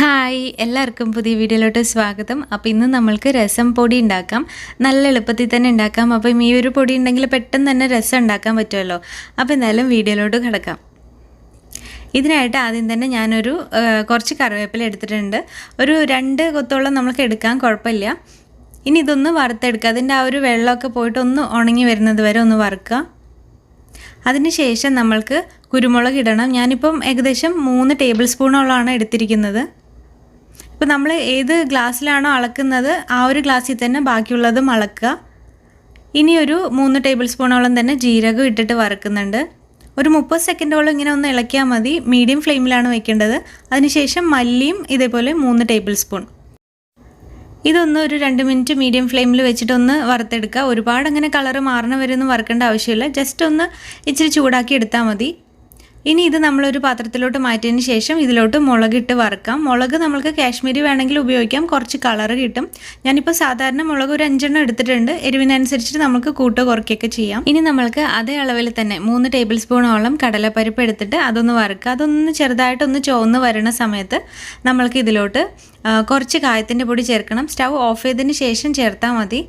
Hi എല്ലാവർക്കും പുതിയ വീഡിയോയിലോട്ട് സ്വാഗതം. അപ്പോൾ ഇന്ന് നമ്മൾക്ക് രസം പൊടി ഉണ്ടാക്കാം. നല്ല എളുപ്പത്തിൽ തന്നെ ഉണ്ടാക്കാം. അപ്പം ഈ ഒരു പൊടി ഉണ്ടെങ്കിൽ പെട്ടെന്ന് തന്നെ രസം ഉണ്ടാക്കാൻ പറ്റുമല്ലോ. അപ്പോൾ എന്തായാലും വീഡിയോയിലോട്ട് കിടക്കാം. ഇതിനായിട്ട് ആദ്യം തന്നെ ഞാനൊരു കുറച്ച് കറിവേപ്പില എടുത്തിട്ടുണ്ട്. ഒരു രണ്ട് കൊത്തോളം നമുക്ക് എടുക്കാൻ കുഴപ്പമില്ല. ഇനി ഇതൊന്ന് വറുത്തെടുക്കുക. അതിന്റെ ആ ഒരു വെള്ളമൊക്കെ പോയിട്ട് ഒന്ന് ഉണങ്ങി വരുന്നത് വരെ ഒന്ന് വറുക്കുക. അതിനുശേഷം നമ്മൾക്ക് കുരുമുളക് ഇടണം. ഞാനിപ്പം ഏകദേശം മൂന്ന് ടേബിൾ സ്പൂണോളമാണ് എടുത്തിരിക്കുന്നത്. ഇപ്പോൾ നമ്മൾ ഏത് ഗ്ലാസ്സിലാണോ അളക്കുന്നത് ആ ഒരു ഗ്ലാസ്സിൽ തന്നെ ബാക്കിയുള്ളതും അളക്കുക ഇനി ഒരു മൂന്ന് ടേബിൾ സ്പൂണോളം തന്നെ ജീരകം ഇട്ടിട്ട് വറുക്കുന്നുണ്ട്. ഒരു മുപ്പത് സെക്കൻഡോളം ഇങ്ങനെ ഒന്ന് ഇളക്കിയാൽ മതി. മീഡിയം ഫ്ലെയിമിലാണ് വെക്കേണ്ടത്. അതിനുശേഷം മല്ലിയും ഇതേപോലെ മൂന്ന് ടേബിൾ സ്പൂൺ ഇതൊന്ന് ഒരു രണ്ട് മിനിറ്റ് മീഡിയം ഫ്ലെയിമിൽ വെച്ചിട്ടൊന്ന് വറുത്തെടുക്കുക. ഒരുപാട് അങ്ങനെ കളറ് മാറണ വരെ ഒന്നും വറുക്കേണ്ട ആവശ്യമില്ല. ജസ്റ്റ് ഒന്ന് ഇച്ചിരി ചൂടാക്കി എടുത്താൽ മതി. ഇനി ഇത് നമ്മളൊരു പാത്രത്തിലോട്ട് മാറ്റിയതിന് ശേഷം ഇതിലോട്ട് മുളകിട്ട് വറുക്കാം. മുളക് നമ്മൾക്ക് കാശ്മീരി വേണമെങ്കിൽ ഉപയോഗിക്കാം. കുറച്ച് കളർ കിട്ടും. ഞാനിപ്പോൾ സാധാരണ മുളക് ഒരു അഞ്ചെണ്ണം എടുത്തിട്ടുണ്ട്. എരിവിനനുസരിച്ചിട്ട് നമുക്ക് കൂട്ടോ കുറയ്ക്കുകയൊക്കെ ചെയ്യാം. ഇനി നമ്മൾക്ക് അതേ അളവിൽ തന്നെ മൂന്ന് ടേബിൾ സ്പൂണോളം കടലപ്പരിപ്പ് എടുത്തിട്ട് അതൊന്ന് വറുക്കുക. അതൊന്ന് ചെറുതായിട്ടൊന്ന് ചുവന്ന് വരുന്ന സമയത്ത് നമ്മൾക്ക് ഇതിലോട്ട് കുറച്ച് കായത്തിന്റെ പൊടി ചേർക്കണം. സ്റ്റൗ ഓഫ് ചെയ്തതിന് ശേഷം ചേർത്താൽ മതി.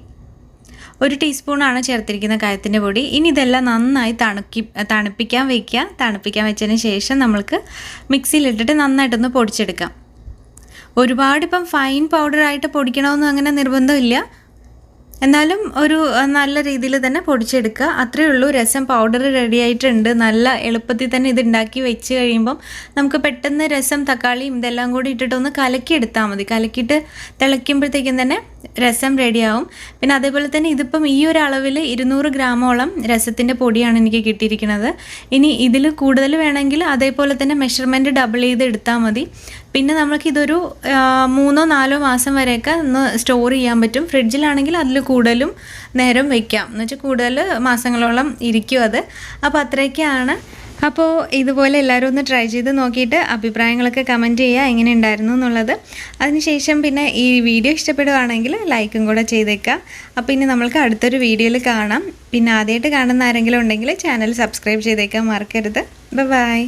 ഒരു ടീസ്പൂണാണ് ചേർത്തിരിക്കുന്ന കായത്തിന്റെ പൊടി. ഇനി ഇതെല്ലാം നന്നായി തണുക്കി തണുപ്പിക്കാൻ വയ്ക്കുക. തണുപ്പിക്കാൻ വെച്ചതിന് ശേഷം നമ്മൾക്ക് മിക്സിയിലിട്ടിട്ട് നന്നായിട്ടൊന്ന് പൊടിച്ചെടുക്കാം. ഒരുപാട് ഇപ്പം ഫൈൻ പൗഡറായിട്ട് പൊടിക്കണമെന്നും അങ്ങനെ നിർബന്ധമില്ല. എന്നാലും ഒരു നല്ല രീതിയിൽ തന്നെ പൊടിച്ചെടുക്കുക. അത്രയേ ഉള്ളൂ. രസം പൗഡർ റെഡി ആയിട്ടുണ്ട് നല്ല എളുപ്പത്തിൽ തന്നെ ഇത് ഉണ്ടാക്കി വെച്ച് കഴിയുമ്പം നമുക്ക് പെട്ടെന്ന് രസം തക്കാളിയും ഇതെല്ലാം കൂടി ഇട്ടിട്ടൊന്ന് കലക്കിയെടുത്താൽ മതി. കലക്കിയിട്ട് തിളയ്ക്കുമ്പോഴത്തേക്കും തന്നെ രസം റെഡിയാവും. പിന്നെ അതേപോലെ തന്നെ ഇതിപ്പം ഈ ഒരു അളവിൽ ഇരുന്നൂറ് ഗ്രാമോളം രസത്തിന്റെ പൊടിയാണ് എനിക്ക് കിട്ടിയിരിക്കുന്നത്. ഇനി ഇതിൽ കൂടുതൽ വേണമെങ്കിൽ അതേപോലെ തന്നെ മെഷർമെന്റ് ഡബിൾ ചെയ്ത് എടുത്താൽ മതി. പിന്നെ നമുക്കിതൊരു മൂന്നോ നാലോ മാസം വരെയൊക്കെ ഒന്ന് സ്റ്റോർ ചെയ്യാൻ പറ്റും. ഫ്രിഡ്ജിലാണെങ്കിൽ അതിൽ കൂടുതലും നേരം വയ്ക്കാം എന്ന് വെച്ചാൽ കൂടുതൽ മാസങ്ങളോളം ഇരിക്കും അത്. അപ്പോൾ അത്രയൊക്കെയാണ് അപ്പോൾ ഇതുപോലെ എല്ലാവരും ഒന്ന് ട്രൈ ചെയ്ത് നോക്കിയിട്ട് അഭിപ്രായങ്ങളൊക്കെ കമന്റ് ചെയ്യുക എങ്ങനെ ഉണ്ടായിരുന്നു എന്നുള്ളത്. അതിനുശേഷം പിന്നെ ഈ വീഡിയോ ഇഷ്ടപ്പെടുകയാണെങ്കിൽ ലൈക്കും കൂടെ ചെയ്തേക്കുക. അപ്പോൾ ഇനി നമ്മൾക്ക് അടുത്തൊരു വീഡിയോയിൽ കാണാം. പിന്നെ ആദ്യമായിട്ട് കാണുന്ന ആരെങ്കിലും ഉണ്ടെങ്കിൽ ചാനൽ സബ്സ്ക്രൈബ് ചെയ്തേക്കാൻ മറക്കരുത്. ബൈ